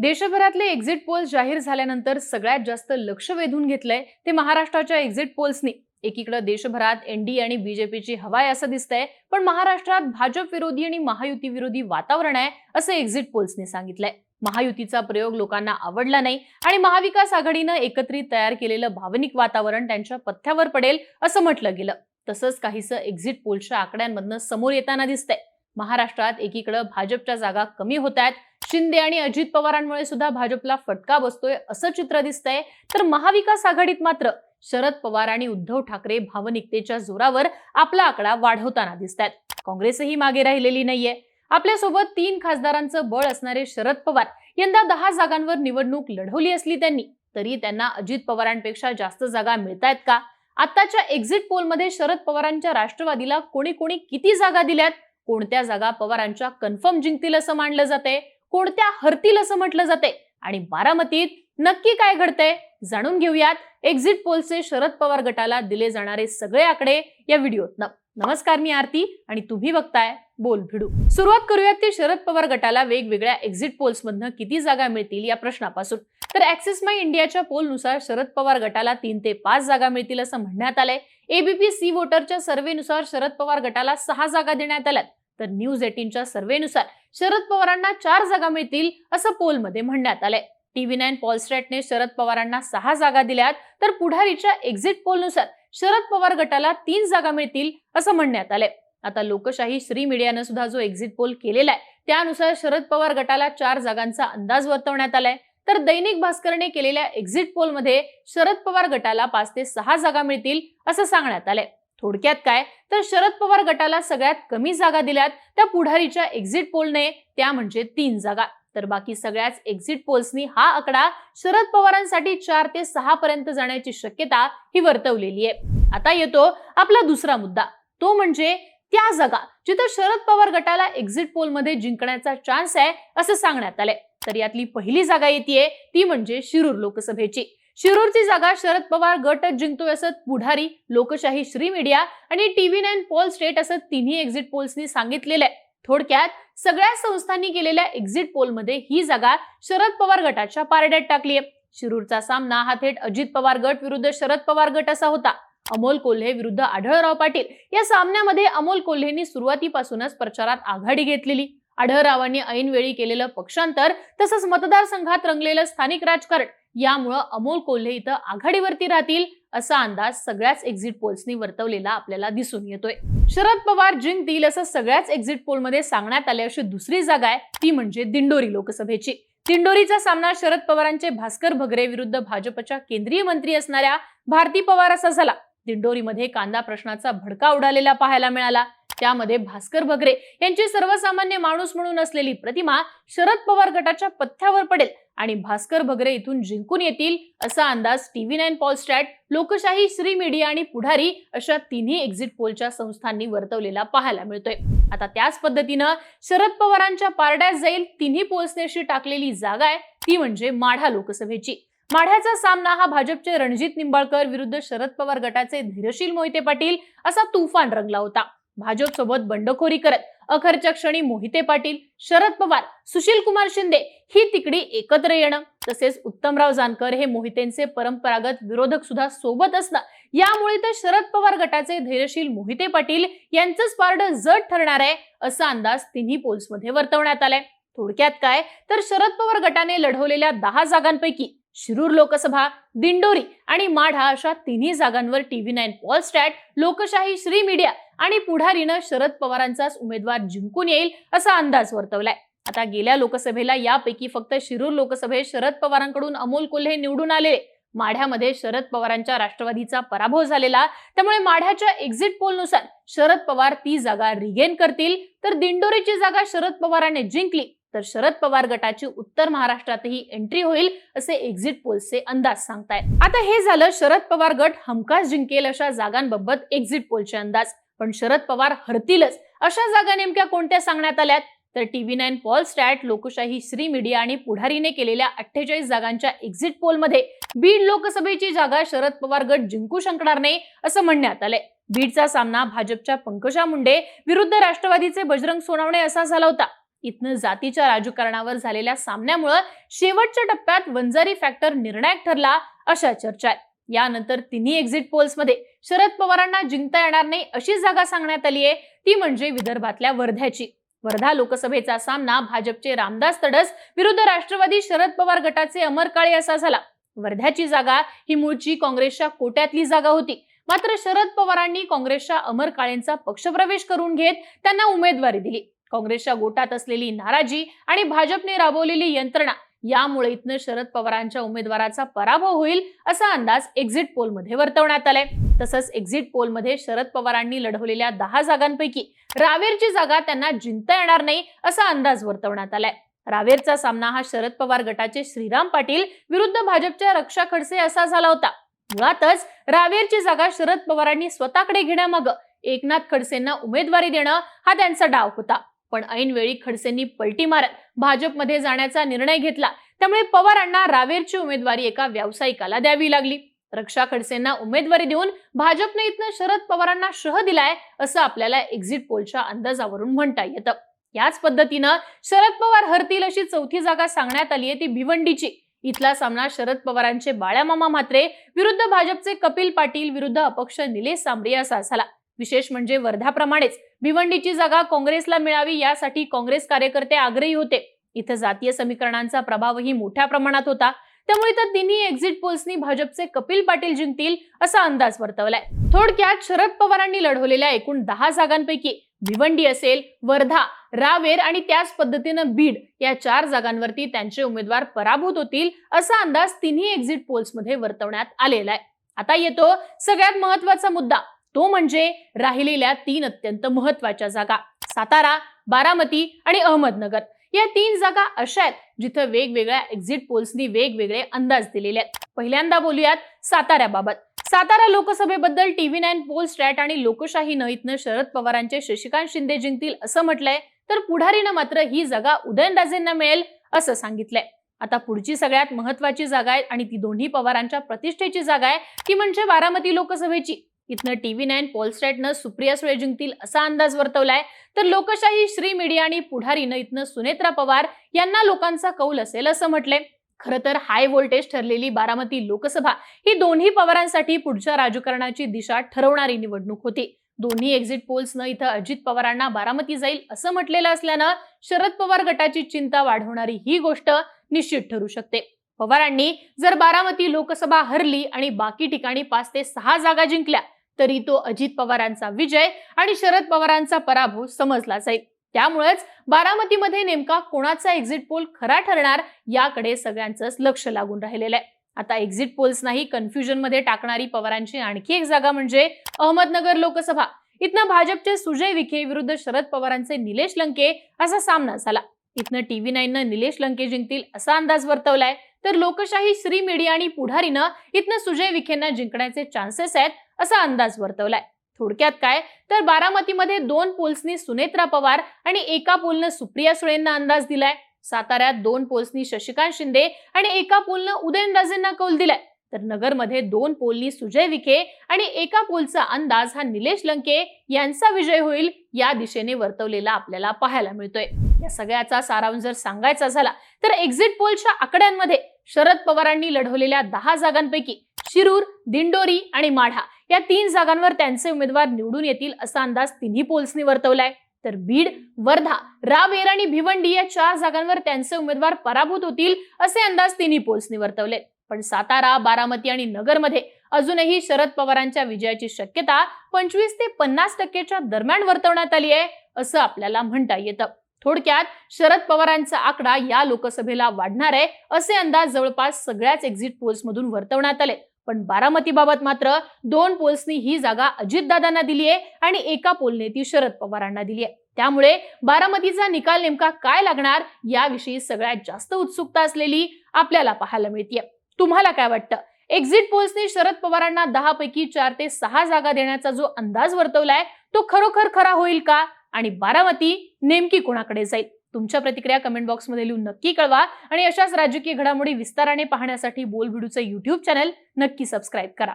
देशभरातले exit poles जाहीर झाल्यानंतर सगळ्यात जास्त लक्ष वेधून घेतलंय ते महाराष्ट्राच्या एक्झिट पोल्सनी एकीकडे देशभरात एनडीए आणि बीजेपीची हवा आहे असं दिसतंय पण महाराष्ट्रात भाजप विरोधी आणि महायुती विरोधी वातावरण आहे असं एक्झिट पोल्सने सांगितलंय. महायुतीचा प्रयोग लोकांना आवडला नाही आणि महाविकास आघाडीनं एकत्रित तयार केलेलं भावनिक वातावरण त्यांच्या पथ्यावर पडेल असं म्हटलं गेलं. तसंच काहीसं एक्झिट पोलच्या आकड्यांमधनं समोर येताना दिसतंय. महाराष्ट्रात एकीकडे भाजपच्या जागा कमी होत आहेत शिंदे आणि अजित पवारांमुळे सुद्धा भाजपला फटका बसतोय असं चित्र दिसतंय. तर महाविकास आघाडीत मात्र शरद पवार आणि उद्धव ठाकरे भावनिकतेच्या जोरावर आपला आकडा वाढवताना दिसतात काँग्रेसही मागे राहिलेली नाहीये. आपल्यासोबत तीन खासदारांचं बळ असणारे शरद पवार यंदा दहा जागांवर निवडणूक लढवली असली त्यांनी तरी त्यांना अजित पवारांपेक्षा जास्त जागा मिळतायत का? आताच्या एक्झिट पोलमध्ये शरद पवारांच्या राष्ट्रवादीला कोणी कोणी किती जागा दिल्यात? कोणत्या जागा पवारांच्या कन्फर्म जिंकतील असं मानलं जाते कोणत्या हरतील असं म्हटलं जाते आणि बारामतीत नक्की काय घडतंय जाणून घेऊयात. एक्झिट पोलचे शरद पवार गटाला दिले जाणारे सगळे आकडे या व्हिडिओत नमस्कार मी आरती आणि तुम्ही बघताय बोल भिडू. सुरुवात करूयात ते शरद पवार गटाला वेगवेगळ्या एक्झिट पोल्स मधनं किती जागा मिळतील या प्रश्नापासून. तर ऍक्सिस माय इंडियाच्या पोलनुसार शरद पवार गटाला तीन ते पाच जागा मिळतील असं म्हणण्यात आलंय. एबीपी सी वोटरच्या सर्व्हेनुसार शरद पवार गटाला सहा जागा देण्यात आल्यात. तर न्यूज एटीनच्या सर्व्हेनुसार शरद पवारांना चार जागा मिळतील असं पोलमध्ये म्हणण्यात आलंय. टीव्ही नाईन पॉलस्टॅटने शरद पवारांना सहा जागा दिल्यात तर पुढारीच्या एक्झिट पोलनुसार शरद पवार गटाला तीन जागा मिळतील असं म्हणण्यात आलंय. आता लोकशाही श्री मीडियानं सुद्धा जो एक्झिट पोल केलेला आहे त्यानुसार शरद पवार गटाला चार जागांचा अंदाज वर्तवण्यात आलाय. तर दैनिक भास्करने केलेल्या एक्झिट पोलमध्ये शरद पवार गटाला पाच ते सहा जागा मिळतील असं सांगण्यात आलंय. थोडक्यात काय? तर शरद पवार गटाला सगळ्यात कमी जागा दिल्यात. त्या पुढारीच्या एक्झिट पोलने त्या म्हणजे तीन जागा. तर बाकी सगळ्याच एक्झिट पोल्सनी हा आकडा शरद पवारांसाठी चार ते सहा पर्यंत जाण्याची शक्यता ही वर्तवलेली आहे. आता येतो आपला दुसरा मुद्दा. तो म्हणजे त्या जागा जिथं शरद पवार गटाला एक्झिट पोलमध्ये जिंकण्याचा चान्स आहे असं सांगण्यात आलंय. तर यातली पहिली जागा येते ती म्हणजे शिरूर लोकसभेची. शिरूरची जागा शरद पवार गटच जिंकतोय असत पुढारी लोकशाही श्री मीडिया आणि टीव्ही नाईन पोल स्टेट असं तिन्ही एक्झिट पोल्सनी सांगितलेलं आहे. थोडक्यात सगळ्या संस्थांनी केलेल्या एक्झिट पोलमध्ये ही जागा शरद पवार गटाच्या पारड्यात टाकली आहे. शिरूरचा सामना हा थेट अजित पवार गट विरुद्ध शरद पवार गट असा होता. अमोल कोल्हे विरुद्ध आढळराव पाटील या सामन्यामध्ये अमोल कोल्हेंनी सुरुवातीपासूनच प्रचारात आघाडी घेतलेली. आढळरावांनी ऐनवेळी केलेलं पक्षांतर तसंच मतदारसंघात रंगलेलं स्थानिक राजकारण. यामुळं अमोल कोल्हे इथं आघाडीवरती राहतील असा अंदाज सगळ्याच एक्झिट पोल्सनी वर्तवलेला आपल्याला दिसून येतोय. शरद पवार जिंकतील असं सगळ्याच एक्झिट पोलमध्ये सांगण्यात आले अशी दुसरी जागा आहे ती म्हणजे दिंडोरी लोकसभेची. दिंडोरीचा सामना शरद पवारांचे भास्कर भगरे विरुद्ध भाजपच्या केंद्रीय मंत्री असणाऱ्या भारती पवार असा झाला. दिंडोरीमध्ये कांदा प्रश्नाचा भडका उडालेला पाहायला मिळाला. त्यामध्ये भास्कर भगरे यांची सर्वसामान्य माणूस म्हणून असलेली प्रतिमा शरद पवार गटाच्या पथ्यावर पडेल आणि भास्कर भगरे इथून जिंकून येतील असा अंदाज टीव्ही नाईन पॉलस्टॅट लोकशाही श्री मीडिया आणि पुढारी अशा तिन्ही एक्झिट पोलच्या संस्थांनी वर्तवलेला पाहायला मिळतोय. आता त्याच पद्धतीनं शरद पवारांच्या पारड्यात जाईल तिन्ही पोल्सने अशी टाकलेली जागा आहे ती म्हणजे माढा लोकसभेची. माढ्याचा सामना हा भाजपचे रणजित निंबाळकर विरुद्ध शरद पवार गटाचे धीरशील मोहिते पाटील असा तुफान रंगला होता. भाजपसोबत बंडखोरी करत अखरच्या क्षणी मोहिते पाटील शरद पवार सुशील कुमार शिंदे ही तिकडी एकत्र येणं. तसेच उत्तमराव जानकर हे मोहितेंचे परंपरागत विरोधक सुद्धा सोबत असणं. यामुळे तर शरद पवार गटाचे धैर्यशील मोहिते पाटील यांचंच पारड जड ठरणार आहे असा अंदाज तिन्ही पोल्समध्ये वर्तवण्यात आलाय. थोडक्यात काय? तर शरद पवार गटाने लढवलेल्या दहा जागांपैकी शिरूर लोकसभा दिंडोरी आणि माढा अशा तिन्ही जागांवर टीव्ही नाईन पॉलस्टॅट लोकशाही श्री मीडिया आणि पुढारीनं शरद पवारांचाच उमेदवार जिंकून येईल असा अंदाज वर्तवलाय. आता गेल्या लोकसभेला यापैकी फक्त शिरूर लोकसभेत शरद पवारांकडून अमोल कोल्हे निवडून आलेले. माढ्यामध्ये शरद पवारांच्या राष्ट्रवादीचा पराभव झालेला. त्यामुळे माढ्याच्या एक्झिट पोलनुसार शरद पवार ती जागा रिगेन करतील. तर दिंडोरीची जागा शरद पवारांनी जिंकली. तर शरद पवार गटाची उत्तर महाराष्ट्रातही एंट्री होईल असे एक्झिट पोलचे अंदाज सांगतायत. आता हे झालं शरद पवार गट हमखास जिंकेल अशा जागांबाबत एक्झिट पोलचे अंदाज. पण शरद पवार हरतीलच. अशा जागा नेमक्या कोणत्या सांगण्यात आल्यात? तर टीव्ही नाईन पॉल स्टॅट लोकशाही श्री मीडिया आणि पुढारीने केलेल्या अठ्ठेचाळीस जागांच्या एक्झिट पोलमध्ये बीड लोकसभेची जागा शरद पवार गट जिंकू शकणार नाही असं म्हणण्यात आलंय. बीडचा सामना भाजपच्या पंकजा मुंडे विरुद्ध राष्ट्रवादीचे बजरंग सोनावणे असा झाला होता. इथनं जातीच्या राजकारणावर झालेल्या सामन्यामुळं शेवटच्या टप्प्यात वंजारी फॅक्टर निर्णायक ठरला अशा चर्चा आहेत. यानंतर तिन्ही एक्झिट पोल्समध्ये शरद पवारांना जिंकता येणार नाही अशी जागा सांगण्यात आली आहे. ती म्हणजे विदर्भातल्या वर्ध्याची. वर्धा लोकसभेचा सामना भाजपचे रामदास तडस विरुद्ध राष्ट्रवादी शरद पवार गटाचे अमर काळे असा झाला. वर्ध्याची जागा ही मूळची काँग्रेसच्या कोट्यातली जागा होती. मात्र शरद पवारांनी काँग्रेसच्या अमर काळेंचा पक्षप्रवेश करून घेत त्यांना उमेदवारी दिली. काँग्रेसच्या गोटात असलेली नाराजी आणि भाजपने राबवलेली यंत्रणा यामुळे इथनं शरद पवारांच्या उमेदवाराचा पराभव होईल असा अंदाज एक्झिट पोलमध्ये वर्तवण्यात आलाय. तसंच एक्झिट पोलमध्ये शरद पवारांनी लढवलेल्या दहा जागांपैकी रावेरची जागा त्यांना जिंकता येणार नाही असा अंदाज वर्तवण्यात आलाय. रावेरचा सामना हा शरद पवार गटाचे श्रीराम पाटील विरुद्ध भाजपच्या रक्षा खडसे असा झाला होता. मुळातच रावेरची जागा शरद पवारांनी स्वतःकडे घेण्यामागं एकनाथ खडसेंना उमेदवारी देणं हा त्यांचा डाव होता. पण ऐनवेळी खडसेंनी पलटी मारत भाजपमध्ये जाण्याचा निर्णय घेतला. त्यामुळे पवारांना रावेरची उमेदवारी एका व्यावसायिकाला द्यावी लागली. रक्षा खडसेंना उमेदवारी देऊन भाजपने इथनं शरद पवारांना शह दिलाय असं आपल्याला एक्झिट पोलच्या अंदाजावरून म्हणता येतं. याच पद्धतीनं शरद पवार हरतील अशी चौथी जागा सांगण्यात आली आहे ती भिवंडीची. इथला सामना शरद पवारांचे बाळ्यामामा म्हात्रे विरुद्ध भाजपचे कपिल पाटील विरुद्ध अपक्ष निलेश सांबरे असा झाला. विशेष म्हणजे वर्धाप्रमाणेच भिवंडीची जागा काँग्रेसला मिळावी यासाठी काँग्रेस कार्यकर्ते आग्रही होते. इथं जातीय समीकरणांचा प्रभावही मोठ्या प्रमाणात होता. त्यामुळे तर तिन्ही एक्झिट पोल्सनी भाजपचे कपिल पाटील जिंकतील असा अंदाज वर्तवलाय. थोडक्यात शरद पवारांनी लढवलेल्या एकूण दहा जागांपैकी भिवंडी असेल वर्धा रावेर आणि त्याच पद्धतीनं बीड या चार जागांवरती त्यांचे उमेदवार पराभूत होतील असा अंदाज तिन्ही एक्झिट पोल्समध्ये वर्तवण्यात आलेला आहे. आता येतो सगळ्यात महत्त्वाचा मुद्दा. तो म्हणजे राहिलेल्या तीन अत्यंत महत्त्वाच्या जागा सातारा बारामती आणि अहमदनगर. या तीन जागा अशा आहेत जिथं वेगवेगळ्या एक्झिट पोल्सनी वेगवेगळे अंदाज दिलेले आहेत. पहिल्यांदा बोलूयात साताऱ्याबाबत. सातारा लोकसभेबद्दल टीव्ही नाईन पोल स्टॅट आणि लोकशाही इथनं शरद पवारांचे शशिकांत शिंदे जिंकतील असं म्हटलंय तर पुढारीनं मात्र ही जागा उदयनराजेंना मिळेल असं सांगितलंय. आता पुढची सगळ्यात महत्वाची जागा आहे आणि ती दोन्ही पवारांच्या प्रतिष्ठेची जागा आहे. ती म्हणजे बारामती लोकसभेची. इथनं टीव्ही नाईन पोलस्टॅटनं सुप्रिया सुळे जिंकतील असा अंदाज वर्तवलाय. तर लोकशाही श्री मीडिया आणि पुढारीनं इथनं सुनेत्रा पवार यांना लोकांचा कौल असेल असं म्हटलंय. खरं तर हाय व्होल्टेज ठरलेली बारामती लोकसभा ही दोन्ही पवारांसाठी पुढच्या राजकारणाची दिशा ठरवणारी निवडणूक होती. दोन्ही एक्झिट पोल्सनं इथं अजित पवारांना बारामती जाईल असं म्हटलेलं असल्यानं शरद पवार गटाची चिंता वाढवणारी ही गोष्ट निश्चित ठरू शकते. पवारांनी जर बारामती लोकसभा हरली आणि बाकी ठिकाणी पाच ते सहा जागा जिंकल्या तरी तो अजित पवारांचा विजय आणि शरद पवारांचा पराभव समजला जाईल. त्यामुळेच बारामतीमध्ये नेमका कोणाचा एक्झिट पोल खरा ठरणार याकडे सगळ्यांचंच लक्ष लागून राहिलेलं आहे. आता एक्झिट पोल्स नाही कन्फ्युजनमध्ये टाकणारी पवारांची आणखी एक जागा म्हणजे अहमदनगर लोकसभा. इथनं भाजपचे सुजय विखे विरुद्ध शरद पवारांचे निलेश लंके असा सामना झाला. इथनं टीव्ही नाईननं निलेश लंके जिंकतील असा अंदाज वर्तवलाय. तर लोकशाही श्री मीडिया आणि पुढारीनं इथनं सुजय विखेंना जिंकण्याचे चान्सेस आहेत असा अंदाज वर्तवलाय. थोडक्यात काय? तर बारामतीमध्ये दोन पोल्सनी सुनेत्रा पवार आणि एका पोलनं सुप्रिया सुळेंना अंदाज दिलाय. साताऱ्यात दोन पोल्सनी शशिकांत शिंदे आणि एका पोलनं उदयनराजेंना कौल दिलाय. तर नगरमध्ये दोन पोलनी सुजय विखे आणि एका पोलचा अंदाज हा निलेश लंके यांचा विजय होईल या दिशेने वर्तवलेला आपल्याला पाहायला मिळतोय. या सगळ्याचा सारांश जर सांगायचा झाला तर एक्झिट पोलच्या आकड्यांमध्ये शरद पवारांनी लढवलेल्या दहा जागांपैकी शिरूर दिंडोरी आणि माढा या तीन जागांवर त्यांचे उमेदवार निवडून येतील असा अंदाज तिन्ही पोल्सनी वर्तवलाय. तर बीड वर्धा रावेर आणि भिवंडी या चार जागांवर त्यांचे उमेदवार पराभूत होतील असे अंदाज तिन्ही पोल्सनी वर्तवले पण सातारा बारामती आणि नगरमध्ये अजूनही शरद पवारांच्या विजयाची शक्यता पंचवीस ते पन्नास टक्केच्या दरम्यान वर्तवण्यात आली आहे असं आपल्याला म्हणता येतं. थोडक्यात शरद पवारांचा आकडा या लोकसभेला वाढणार आहे असे अंदाज जवळपास सगळ्याच एक्झिट पोल्समधून वर्तवण्यात आले. पण बारामतीबाबत मात्र दोन पोल्सनी ही जागा अजितदादांना दिली आहे आणि एका पोलने ती शरद पवारांना दिली आहे. त्यामुळे बारामतीचा निकाल नेमका काय लागणार याविषयी सगळ्यात जास्त उत्सुकता असलेली आपल्याला पाहायला मिळते तुम्हाला काय वाटतं? एक्झिट पोल्सने शरद पवारांना दहा पैकी चार ते सहा जागा देण्याचा जो अंदाज वर्तवलाय तो खरोखर खरा होईल का? आणि बारामती नेमकी कोणाकडे जाईल? तुमच्या प्रतिक्रिया कमेंट बॉक्समध्ये लिहून नक्की कळवा. आणि अशाच राजकीय घडामोडी विस्ताराने पाहण्यासाठी बोलबिडूचं युट्यूब चॅनल नक्की सबस्क्राईब करा.